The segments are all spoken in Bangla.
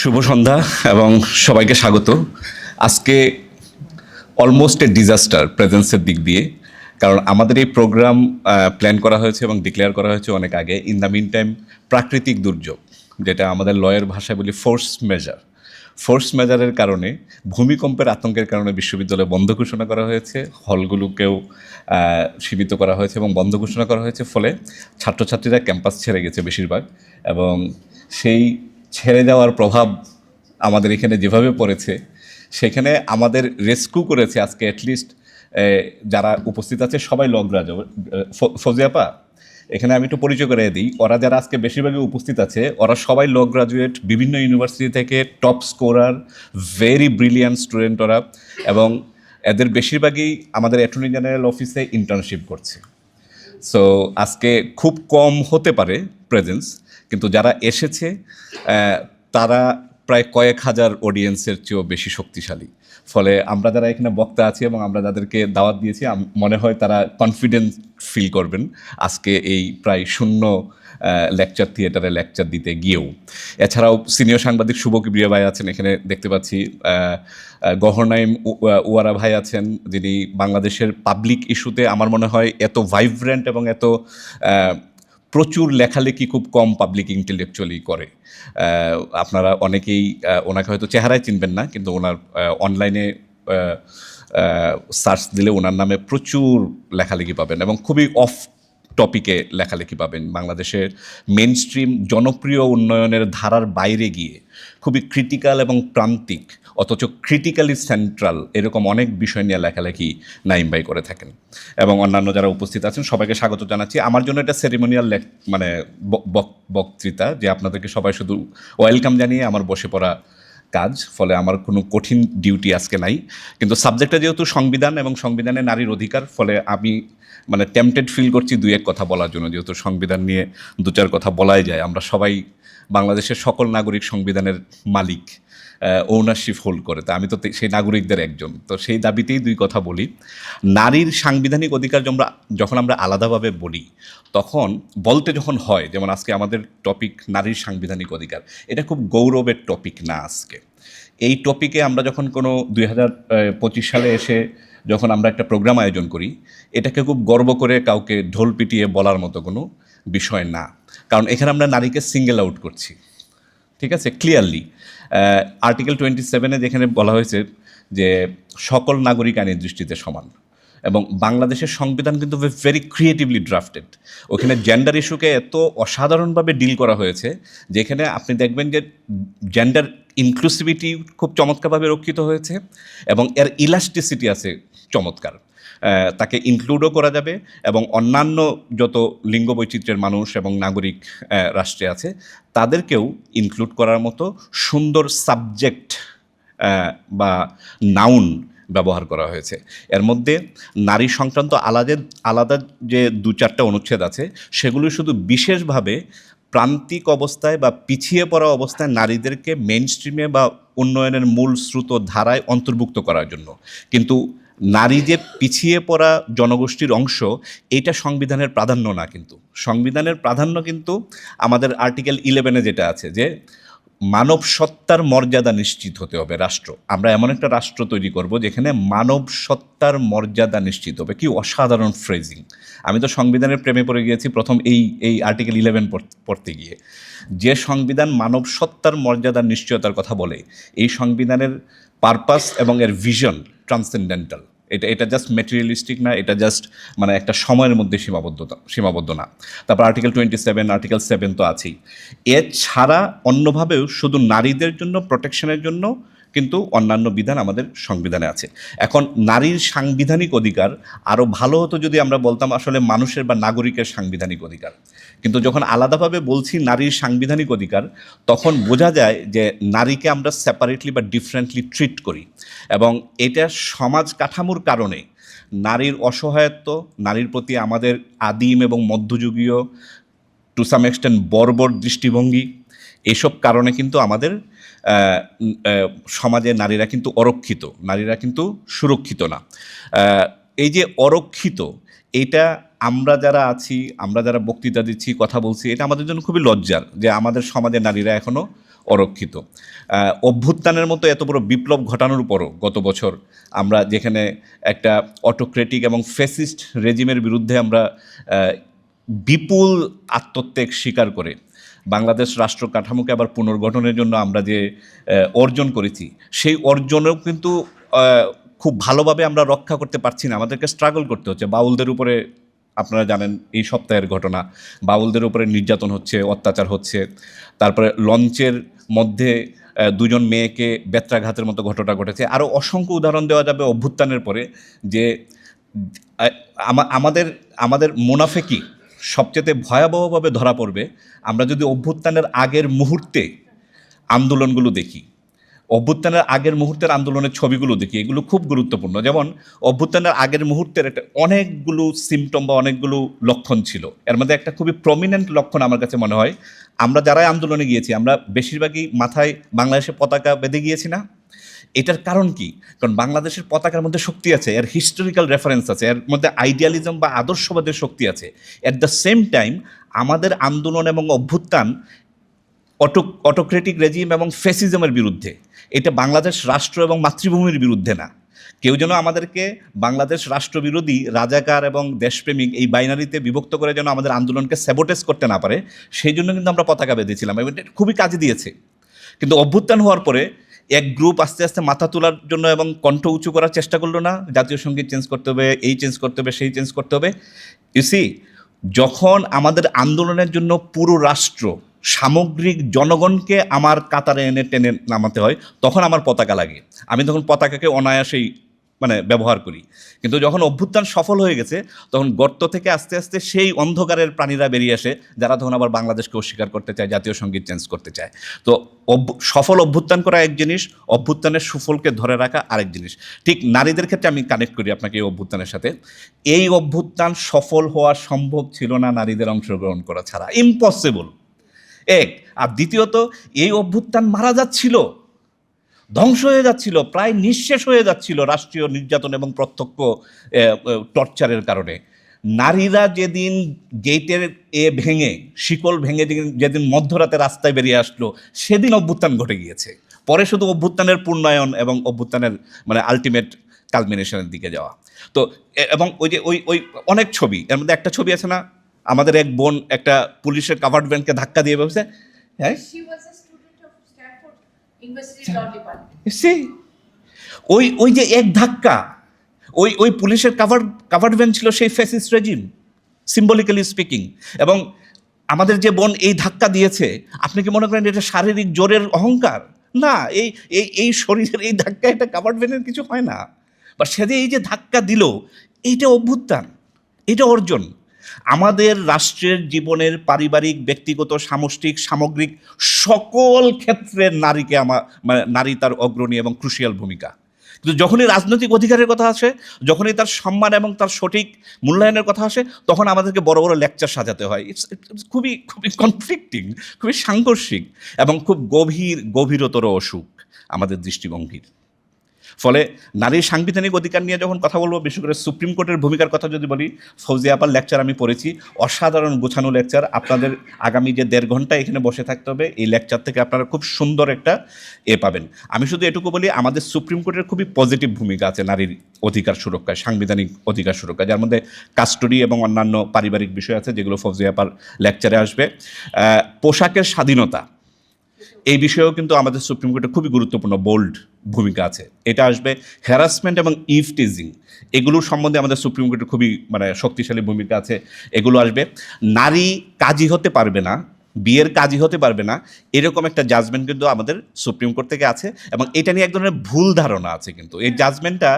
শুভ সন্ধ্যা এবং সবাইকে স্বাগত। আজকে অলমোস্ট এ ডিজাস্টার প্রেজেন্সের দিক দিয়ে, কারণ আমাদের এই প্রোগ্রাম প্ল্যান করা হয়েছে এবং ডিক্লেয়ার করা হয়েছে অনেক আগে। ইন দ্য মিন টাইম প্রাকৃতিক দুর্যোগ, যেটা আমাদের লয়ের ভাষায় বলি ফোর্স মেজার ফোর্স মেজারের কারণে, ভূমিকম্পের আতঙ্কের কারণে বিশ্ববিদ্যালয় বন্ধ ঘোষণা করা হয়েছে। হলগুলোকেও সীমিত করা হয়েছে এবং বন্ধ ঘোষণা করা হয়েছে। ফলে ছাত্রছাত্রীরা ক্যাম্পাস ছেড়ে গেছে বেশিরভাগ এবং সেই ছেড়ে যাওয়ার প্রভাব আমাদের এখানে যেভাবে পড়েছে, সেখানে আমাদের রেস্কিউ করেছে আজকে অ্যাটলিস্ট যারা উপস্থিত আছে সবাই লগ রাজ ফজিয়াপা এখানে আমি একটু পরিচয় করে দিই। ওরা যারা আজকে বেশিরভাগই উপস্থিত আছে, ওরা সবাই ল গ্রাজুয়েট বিভিন্ন ইউনিভার্সিটি থেকে top scorer very brilliant student ওরা এবং এদের বেশিরভাগই আমাদের অ্যাটর্নি জেনারেল অফিসে ইন্টার্নশিপ করছে। সো আজকে খুব কম হতে পারে প্রেজেন্স কিন্তু যারা এসেছে তারা প্রায় কয়েক হাজার অডিয়েন্সের চেয়েও বেশি শক্তিশালী। ফলে আমরা যারা এখানে বক্তা আছি এবং আমরা যাদেরকে দাওয়াত দিয়েছি মনে হয় তারা কনফিডেন্স ফিল করবেন আজকে এই প্রায় শূন্য লেকচার থিয়েটারে লেকচার দিতে গিয়েও। এছাড়াও সিনিয়র সাংবাদিক শুভ কিবরিয়া ভাই আছেন, এখানে দেখতে পাচ্ছি গহরনাইম উয়ারা ভাই আছেন, যিনি বাংলাদেশের পাবলিক ইস্যুতে আমার মনে হয় এত ভাইব্রেন্ট এবং এত প্রচুর লেখালেখি খুব কম পাবলিক ইন্টেলেকচুয়ালি করে। আপনারা অনেকেই ওনাকে হয়তো চেহারায় চিনবেন না, কিন্তু ওনার অনলাইনে সার্চ দিলে ওনার নামে প্রচুর লেখালেখি পাবেন এবং খুবই অফ টপিকে লেখালেখি পাবেন। বাংলাদেশের মেন স্ট্রিম জনপ্রিয় উন্নয়নের ধারার বাইরে গিয়ে খুবই ক্রিটিক্যাল এবং প্রান্তিক অথচ ক্রিটিক্যালি সেন্ট্রাল এরকম অনেক বিষয় নিয়ে লেখালেখি নাইম ভাই করে থাকেন। এবং অন্যান্য যারা উপস্থিত আছেন, সবাইকে স্বাগত জানাচ্ছি। আমার জন্য এটা সেরিমোনিয়াল মানে বক- বক- বক্তৃতা যে আপনাদেরকে সবাই শুধু ওয়েলকাম জানিয়ে আমার বসে পড়া কাজ, ফলে আমার কোনো কঠিন ডিউটি আজকে নাই। কিন্তু সাবজেক্টটা যেহেতু সংবিধান এবং সংবিধানে নারীর অধিকার, ফলে আমি মানে টেম্পটেড ফিল করছি দুই এক কথা বলার জন্য। যেহেতু সংবিধান নিয়ে দু চার কথা বলাই যায়, আমরা সবাই বাংলাদেশের সকল নাগরিক সংবিধানের মালিক। ওনারশিপ হোল্ড করে। তা আমি তো সেই নাগরিকদের একজন। তো সেই দাবিতেই দুই কথা বলি। নারীর সাংবিধানিক অধিকার আমরা- যখন আমরা আলাদাভাবে বলি, তখন বলতে যখন হয়, যেমন আজকে আমাদের টপিক নারীর সাংবিধানিক অধিকার, এটা খুব গৌরবের টপিক না আজকে। এই টপিকে আমরা যখন কোনো দুই হাজার পঁচিশ সালে এসে যখন আমরা একটা প্রোগ্রাম আয়োজন করি, এটাকে খুব গর্ব করে কাউকে ঢোল পিটিয়ে বলার মতো কোনো বিষয় না। কারণ এখানে আমরা নারীকে সিঙ্গেল আউট করছি। ঠিক আছে? ক্লিয়ারলি আর্টিকেল টোয়েন্টি সেভেনে যেখানে বলা হয়েছে যে সকল নাগরিক আইনের দৃষ্টিতে সমান এবং বাংলাদেশের সংবিধান কিন্তু ভেরি ক্রিয়েটিভলি ড্রাফটেড ওখানে জেন্ডার ইস্যুকে এত অসাধারণভাবে ডিল করা হয়েছে যেখানে আপনি দেখবেন যে জেন্ডার ইনক্লুসিভিটি খুব চমৎকারভাবে রক্ষিত হয়েছে এবং এর ইলাস্টিসিটি আছে চমৎকার। তাকে ইনক্লুডও করা যাবে এবং অন্যান্য যত লিঙ্গ বৈচিত্র্যের মানুষ এবং নাগরিক রাষ্ট্রে আছে, তাদেরকেও ইনক্লুড করার মতো সুন্দর সাবজেক্ট বা নাউন ব্যবহার করা হয়েছে। এর মধ্যে নারী সংক্রান্ত আলাদা আলাদা যে দু চারটা অনুচ্ছেদ আছে, সেগুলো শুধু বিশেষভাবে প্রান্তিক অবস্থায় বা পিছিয়ে পড়া অবস্থায় নারীদেরকে মেন স্ট্রিমে বা উন্নয়নের মূল স্রোত ধারায় অন্তর্ভুক্ত করার জন্য। কিন্তু নারী যে পিছিয়ে পড়া জনগোষ্ঠীর অংশ এটা সংবিধানের প্রাধান্য না কিন্তু। সংবিধানের প্রাধান্য কিন্তু আমাদের আর্টিকেল ইলেভেনে যেটা আছে যে, মানব সত্তার মর্যাদা নিশ্চিত হতে হবে রাষ্ট্র। আমরা এমন একটা রাষ্ট্র তৈরি করব যেখানে মানব সত্তার মর্যাদা নিশ্চিত হবে। কি অসাধারণ ফ্রেজিং আমি তো সংবিধানের প্রেমে পড়ে গিয়েছি প্রথম এই এই আর্টিকেল ইলেভেন পড়তে গিয়ে। যে সংবিধান মানব সত্তার মর্যাদার নিশ্চয়তার কথা বলে, এই সংবিধানের পারপাস এবং এর ভিশন ট্রান্সেন্ডেন্টাল এটা এটা জাস্ট মেটেরিয়ালিস্টিক না, এটা জাস্ট মানে একটা সময়ের মধ্যে সীমাবদ্ধতা, সীমাবদ্ধ না। তারপর article twenty seven article seven তো আছেই। এছাড়া অন্যভাবেও শুধু নারীদের জন্য প্রোটেকশনের জন্য কিন্তু অন্যান্য বিধান আমাদের সংবিধানে আছে। এখন নারীর সাংবিধানিক অধিকার আরও ভালো হতো যদি আমরা বলতাম আসলে মানুষের বা নাগরিকের সাংবিধানিক অধিকার। কিন্তু যখন আলাদাভাবে বলছি নারীর সাংবিধানিক অধিকার, তখন বোঝা যায় যে নারীকে আমরা সেপারেটলি বা ডিফারেন্টলি ট্রিট করি। এবং এটা সমাজ কাঠামোর কারণে নারীর অসহায়ত্ব, নারীর প্রতি আমাদের আদিম এবং মধ্যযুগীয় টু সাম এক্সটেন্ট বর্বর দৃষ্টিভঙ্গি, এসব কারণে কিন্তু আমাদের সমাজে নারীরা কিন্তু অরক্ষিত, নারীরা কিন্তু সুরক্ষিত না। এই যে অরক্ষিত, এটা আমরা যারা আছি, আমরা যারা বক্তৃতা দিচ্ছি, কথা বলছি, এটা আমাদের জন্য খুবই লজ্জার যে আমাদের সমাজে নারীরা এখনও অরক্ষিত। অভ্যুত্থানের মতো এত বড় বিপ্লব ঘটানোর পরও গত বছর আমরা যেখানে একটা অটোক্রেটিক এবং ফেসিস্ট রেজিমের বিরুদ্ধে আমরা বিপুল আত্মত্যাগ স্বীকার করে বাংলাদেশ রাষ্ট্র কাঠামোকে আবার পুনর্গঠনের জন্য আমরা যে অর্জন করেছি, সেই অর্জনেও কিন্তু খুব ভালোভাবে আমরা রক্ষা করতে পারছি না। আমাদেরকে স্ট্রাগল করতে হচ্ছে। বাউলদের উপরে আপনারা জানেন এই সপ্তাহের ঘটনা। বাউলদের উপরে নির্যাতন হচ্ছে, অত্যাচার হচ্ছে। তারপরে লঞ্চের মধ্যে দুজন মেয়েকে বেত্রাঘাতের মতো ঘটনা ঘটেছে। আরও অসংখ্য উদাহরণ দেওয়া যাবে অভ্যুত্থানের পরে যে আমাদের আমাদের মুনাফেকি সবচেয়ে ভয়াবহভাবে ধরা পড়বে, আমরা যদি অভ্যুত্থানের আগের মুহূর্তে আন্দোলনগুলো দেখি, অভ্যুত্থানের আগের মুহূর্তের আন্দোলনের ছবিগুলো দেখি, এগুলো খুব গুরুত্বপূর্ণ। যেমন, অভ্যুত্থানের আগের মুহূর্তের একটা অনেকগুলো সিমটম বা অনেকগুলো লক্ষণ ছিল। এর মধ্যে একটা খুবই প্রমিনেন্ট লক্ষণ আমার কাছে মনে হয়, আমরা যারাই আন্দোলনে গিয়েছি, আমরা বেশিরভাগই মাথায় বাংলাদেশের পতাকা বেঁধে গিয়েছি না? এটার কারণ কি? কারণ বাংলাদেশের পতাকার মধ্যে শক্তি আছে, এর হিস্টোরিক্যাল রেফারেন্স আছে, এর মধ্যে আইডিয়ালিজম বা আদর্শবাদের শক্তি আছে। অ্যাট দ্য সেম টাইম আমাদের আন্দোলন এবং অভ্যুত্থান অটো অটোক্রেটিক রেজিম এবং ফেসিজমের বিরুদ্ধে। এটা বাংলাদেশ রাষ্ট্র এবং মাতৃভূমির বিরুদ্ধে না। কেউ যেন আমাদেরকে বাংলাদেশ রাষ্ট্রবিরোধী, রাজাকার এবং দেশপ্রেমিক এই বাইনারিতে বিভক্ত করে যেন আমাদের আন্দোলনকে স্যাবোটেজ করতে না পারে, সেই জন্য কিন্তু আমরা পতাকা বেঁধেছিলাম এবং এটা খুবই কাজে দিয়েছে। কিন্তু অভ্যুত্থান হওয়ার পরে এক গ্রুপ আস্তে আস্তে মাথা তোলার জন্য এবং কণ্ঠ উঁচু করার চেষ্টা করল না। জাতীয় সংগীত চেঞ্জ করতে হবে, এই চেঞ্জ করতে হবে, সেই চেঞ্জ করতে হবে। ইউসি যখন আমাদের আন্দোলনের জন্য পুরো রাষ্ট্র, সামগ্রিক জনগণকে আমার কাতারে এনে টেনে নামাতে হয়, তখন আমার পতাকা লাগে। আমি তখন পতাকাকে অনায়াসেই মানে ব্যবহার করি। কিন্তু যখন অভ্যুত্থান সফল হয়ে গেছে, তখন গর্ত থেকে আস্তে আস্তে সেই অন্ধকারের প্রাণীরা বেরিয়ে আসে, যারা তখন আবার বাংলাদেশকে অস্বীকার করতে চায়, জাতীয় সংগীত চেঞ্জ করতে চায়। তো সফল অভ্যুত্থান করা এক জিনিস, অভ্যুত্থানের সুফলকে ধরে রাখা আরেক জিনিস। ঠিক নারীদের ক্ষেত্রে আমি কানেক্ট করি আপনাকে এই অভ্যুত্থানের সাথে। এই অভ্যুত্থান সফল হওয়া সম্ভব ছিল না নারীদের অংশগ্রহণ করা ছাড়া। ইম্পসিবল এক, আর দ্বিতীয়ত, এই অভ্যুত্থান মারা যাচ্ছিল। ধ্বংস হয়ে যাচ্ছিল, প্রায় নিঃশেষ হয়ে যাচ্ছিল রাষ্ট্রীয় নির্যাতন এবং প্রত্যক্ষ টর্চারের কারণে। নারীরা যেদিন গেটের এ ভেঙে, শিকল ভেঙে যেদিন মধ্যরাতে রাস্তায় বেরিয়ে আসলো, সেদিন অভ্যুত্থান ঘটে গিয়েছে। পরে শুধু অভ্যুত্থানের পূর্ণায়ন এবং অভ্যুত্থানের মানে আলটিমেট কালমিনেশনের দিকে যাওয়া। তো এবং ওই যে, ওই ওই অনেক ছবি, এর মধ্যে একটা ছবি আছে না? আমাদের এক বোন একটা পুলিশের কাভার্ড ভ্যানকে ধাক্কা দিয়ে বসে হ্যাঁ? See? ওই ওই যে এক ধাক্কা ওই ওই পুলিশের কাভার কাভার্ড ভ্যান ছিল সেই ফেসিস রেজিম সিম্বলিক্যালি স্পিকিং এবং আমাদের যে বোন এই ধাক্কা দিয়েছে আপনি কি মনে করেন এটা শারীরিক জোরের অহংকার? না এই এই এই শরীরের এই ধাক্কা এটা কাভার্ড ভ্যানের কিছু হয় না। বা সে যে এই যে ধাক্কা দিল এইটা অভ্যুত্থান এটা অর্জন। আমাদের রাষ্ট্রের জীবনের পারিবারিক, ব্যক্তিগত, সামষ্টিক, সামগ্রিক সকল ক্ষেত্রে নারীকে আমার মানে নারী তার অগ্রণী এবং ক্রুশিয়াল ভূমিকা। কিন্তু যখনই রাজনৈতিক অধিকারের কথা আসে, যখনই তার সম্মান এবং তার সঠিক মূল্যায়নের কথা আসে, তখন আমাদেরকে বড় বড় লেকচার সাজাতে হয়। ইটস খুবই খুবই কনফ্লিক্টিং খুবই সাংঘর্ষিক এবং খুব গভীর, গভীরতর অসুখ আমাদের দৃষ্টিভঙ্গির। ফলে নারীর সাংবিধানিক অধিকার নিয়ে যখন কথা বলব, বিশেষ করে সুপ্রিম কোর্টের ভূমিকার কথা যদি বলি, ফৌজি আপার লেকচার আমি পড়েছি। অসাধারণ গোছানো লেকচার আপনাদের আগামী যে দেড় ঘণ্টা এখানে বসে থাকতে হবে, এই লেকচার থেকে আপনারা খুব সুন্দর একটা এ পাবেন। আমি শুধু এটুকু বলি, আমাদের সুপ্রিম কোর্টের খুবই পজিটিভ ভূমিকা আছে নারীর অধিকার সুরক্ষায়, সাংবিধানিক অধিকার সুরক্ষা যার মধ্যে কাস্টডি এবং অন্যান্য পারিবারিক বিষয় আছে, যেগুলো ফৌজি আপার লেকচারে আসবে। পোশাকের স্বাধীনতা। এই বিষয়েও কিন্তু আমাদের সুপ্রিম কোর্টে খুবই গুরুত্বপূর্ণ বোল্ড ভূমিকা আছে। এটা আসবে হ্যারাসমেন্ট এবং ইভ টিজিং এগুলোর সম্বন্ধে আমাদের সুপ্রিম কোর্টের খুবই মানে শক্তিশালী ভূমিকা আছে। এগুলো আসবে, নারী কাজী হতে পারবে না, বিয়ের কাজই হতে পারবে না, এরকম একটা জাজমেন্ট কিন্তু আমাদের সুপ্রিম কোর্ট থেকে আছে এবং এটা নিয়ে এক ধরনের ভুল ধারণা আছে কিন্তু। এই জাজমেন্টটা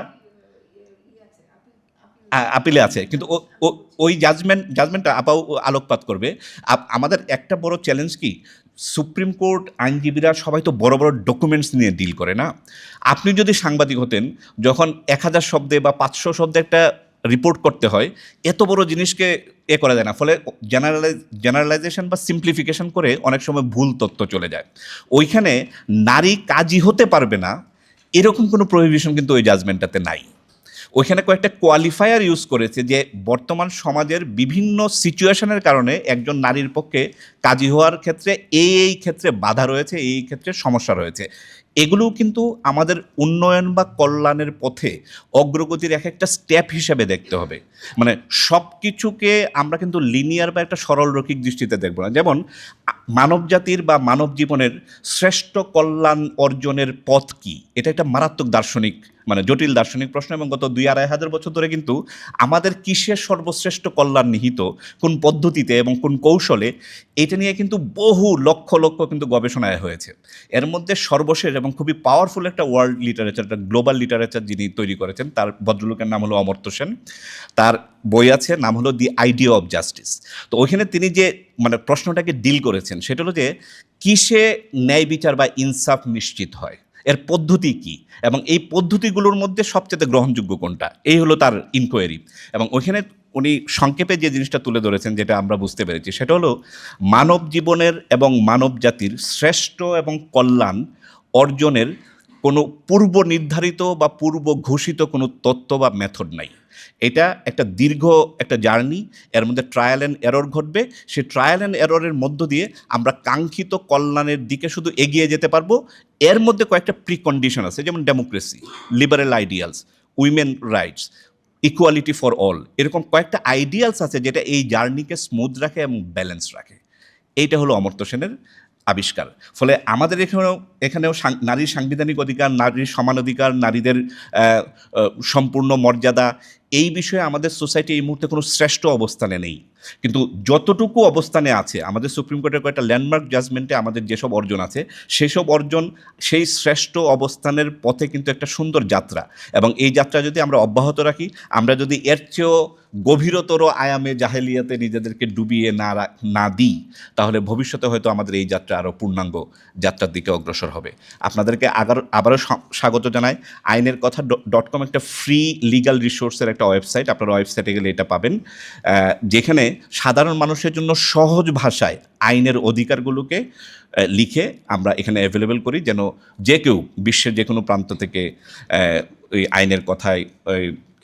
আপিলে আছে। কিন্তু ওই জাজমেন্ট জাজমেন্টটা আপাও আলোকপাত করবে। আমাদের একটা বড় চ্যালেঞ্জ কি? সুপ্রিম কোর্ট আইনজীবীরা সবাই তো বড় বড় ডকুমেন্টস নিয়ে ডিল করে না? আপনি যদি সাংবাদিক হতেন, যখন এক হাজার শব্দে বা পাঁচশো শব্দে একটা রিপোর্ট করতে হয়, এত বড় জিনিসকে এ করা যায় না। ফলে জেনারেলাইজ জেনারেলাইজেশন বা সিম্পলিফিকেশন করে অনেক সময় ভুল তথ্য চলে যায়। ওইখানে নারী কাজই হতে পারবে না, এরকম কোনো প্রহিবিশন কিন্তু ওই জাজমেন্টটাতে নাই। ওইখানে কয়েকটা কোয়ালিফায়ার ইউজ করেছে যে বর্তমান সমাজের বিভিন্ন সিচুয়েশনের কারণে একজন নারীর পক্ষে কাজী হওয়ার ক্ষেত্রে এই এই ক্ষেত্রে বাধা রয়েছে, এই ক্ষেত্রে সমস্যা রয়েছে। এগুলোও কিন্তু আমাদের উন্নয়ন বা কল্যাণের পথে অগ্রগতির এক একটা স্টেপ হিসেবে দেখতে হবে। মানে সব কিছুকে আমরা কিন্তু লিনিয়ার বা একটা সরল রৈখিক দৃষ্টিতে দেখব না। যেমন মানব জাতির বা মানব জীবনের শ্রেষ্ঠ কল্যাণ অর্জনের পথ কি? এটা একটা মারাত্মক দার্শনিক মানে জটিল দার্শনিক প্রশ্ন এবং গত দুই আড়াই হাজার বছর ধরে কিন্তু আমাদের কিসের সর্বশ্রেষ্ঠ কল্যাণ নিহিত? কোন পদ্ধতিতে এবং কোন কৌশলে? এটা নিয়ে কিন্তু বহু লক্ষ লক্ষ কিন্তু গবেষণায় হয়েছে। এর মধ্যে সর্বশেষ এবং খুবই পাওয়ারফুল একটা ওয়ার্ল্ড লিটারেচার একটা গ্লোবাল লিটারেচার যিনি তৈরি করেছেন, তার ভদ্রলোকের নাম হলো অমর্ত্য সেন। তার বই আছে, নাম হলো দি আইডিয়া অফ জাস্টিস তো ওইখানে তিনি যে মানে প্রশ্নটাকে ডিল করেছেন, সেটা হলো যে কিসে ন্যায় বিচার বা ইনসাফ নিশ্চিত হয়? এর পদ্ধতি কি? এবং এই পদ্ধতিগুলোর মধ্যে সবচেয়ে গ্রহণযোগ্য কোনটা? এই হলো তার ইনকোয়ারি এবং ওইখানে উনি সংক্ষেপে যে জিনিসটা তুলে ধরেছেন, যেটা আমরা বুঝতে পেরেছি, সেটা হলো মানব জীবনের এবং মানব জাতির শ্রেষ্ঠ এবং কল্যাণ অর্জনের কোনো পূর্ব নির্ধারিত বা পূর্ব ঘোষিত কোনো তত্ত্ব বা মেথড নাই। এটা একটা দীর্ঘ একটা জার্নি, এর মধ্যে ট্রায়াল অ্যান্ড এরর ঘটবে। সেই ট্রায়াল অ্যান্ড এররের মধ্য দিয়ে আমরা কাঙ্ক্ষিত কল্যাণের দিকে শুধু এগিয়ে যেতে পারব। এর মধ্যে কয়েকটা প্রিকন্ডিশন আছে, যেমন democracy liberal ideals women rights equality for all এরকম কয়েকটা আইডিয়ালস আছে যেটা এই জার্নিকে স্মুথ রাখে এবং ব্যালেন্স রাখে। এইটা হলো অমর্ত্য সেনের আবিষ্কার। ফলে আমাদের এখানেও এখানেও নারীর সাংবিধানিক অধিকার নারীর সমান অধিকার, নারীদের সম্পূর্ণ মর্যাদা, এই বিষয়ে আমাদের সোসাইটি এই মুহূর্তে কোনো শ্রেষ্ঠ অবস্থানে নেই। কিন্তু যতটুকু অবস্থানে আছে, আমাদের সুপ্রিম কোর্টের কয়েকটা ল্যান্ডমার্ক জাজমেন্টে আমাদের যেসব অর্জন আছে, সেসব অর্জন, সেই শ্রেষ্ঠ অবস্থানের পথে কিন্তু একটা সুন্দর যাত্রা। এবং এই যাত্রা যদি আমরা অব্যাহত রাখি, আমরা যদি এর চেয়েও গভীরতর আয়ামে জাহেলিয়াতে নিজেদেরকে ডুবিয়ে না না দিই, তাহলে ভবিষ্যতে হয়তো আমাদের এই যাত্রা আরও পূর্ণাঙ্গ যাত্রার দিকে অগ্রসর হবে। আপনাদেরকে আগার, আবারও স্বাগত জানাই। আইনের কথা ডট কম একটা ফ্রি লিগাল রিসোর্সের একটা ওয়েবসাইট আপনারা ওয়েবসাইটে গেলে এটা পাবেন। যেখানে সাধারণ মানুষের জন্য সহজ ভাষায় আইনের অধিকারগুলোকে লিখে আমরা এখানে অ্যাভেলেবেল করি যেন যে কেউ বিশ্বের যে কোনো প্রান্ত থেকে ওই আইনের কথায়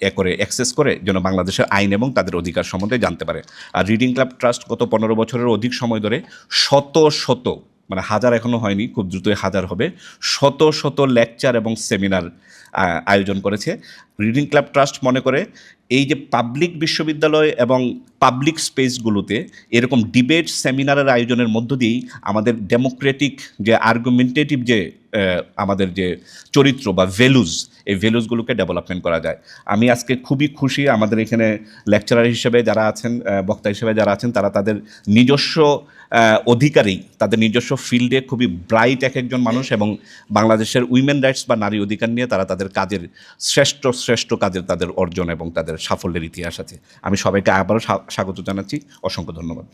এ করে অ্যাক্সেস করে যেন বাংলাদেশের আইন এবং তাদের অধিকার সম্বন্ধে জানতে পারে। আর রিডিং ক্লাব ট্রাস্ট গত পনেরো বছরের অধিক সময় ধরে শত শত মানে হাজার এখনও হয়নি, খুব দ্রুতই হাজার হবে, শত শত লেকচার এবং সেমিনার আয়োজন করেছে। রিডিং ক্লাব ট্রাস্ট মনে করে এই যে পাবলিক বিশ্ববিদ্যালয় এবং পাবলিক স্পেসগুলোতে এরকম ডিবেট সেমিনারের আয়োজনের মধ্য দিয়েই আমাদের ডেমোক্রেটিক যে আর্গুমেন্টেটিভ যে আমাদের যে চরিত্র বা ভ্যালুজ এই ভ্যালুজগুলোকে ডেভেলপমেন্ট করা যায়। আমি আজকে খুবই খুশি আমাদের এখানে লেকচারার হিসেবে যারা আছেন বক্তা হিসেবে যারা আছেন তারা তাদের নিজস্ব আহ, অধিকারেই তাদের নিজস্ব ফিল্ডে খুবই ব্রাইট এক একজন মানুষ এবং বাংলাদেশের উইমেন রাইটস বা নারী অধিকার নিয়ে তারা তাদের কাজের শ্রেষ্ঠ শ্রেষ্ঠ কাজের তাদের অর্জন এবং তাদের সাফল্যের ইতিহাস আছে। আমি সবাইকে আবারও স্বা- স্বাগত জানাচ্ছি। অসংখ্য ধন্যবাদ।